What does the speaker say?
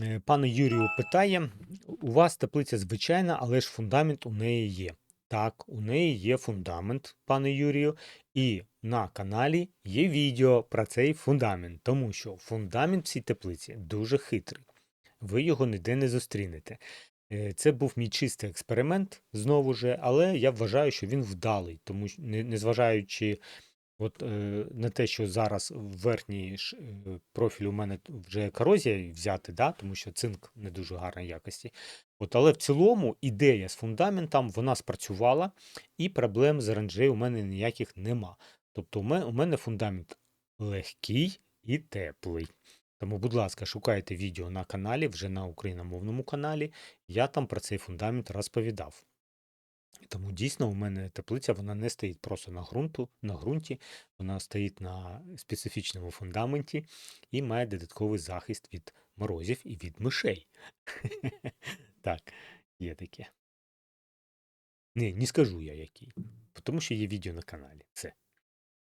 Е, Пане Юрію питає: у вас теплиця звичайна, але ж фундамент у неї є. Так, у неї є фундамент, пане Юрію, і на каналі є відео про цей фундамент, тому що фундамент в цій теплиці дуже хитрий. Ви його ніде не зустрінете. Е, Це був мій чистий експеримент знову ж, але я вважаю, що він вдалий, тому незважаючи От е, на те, що зараз в верхній е, профіль у мене вже корозія взяти, да, тому що цинк не дуже гарної якості. От, але в цілому ідея з фундаментом вона спрацювала, і проблем з оранжею у мене ніяких нема. Тобто, у мене, у мене фундамент легкий і теплий. Тому, будь ласка, шукайте відео на каналі, вже на україномовному каналі. Я там про цей фундамент розповідав. Тому дійсно у мене теплиця вона не стоїть просто на ґрунту, на ґрунті, вона стоїть на специфічному фундаменті і має додатковий захист від морозів і від мишей. Так, є таке. Не, не скажу я який, тому що є відео на каналі. Все.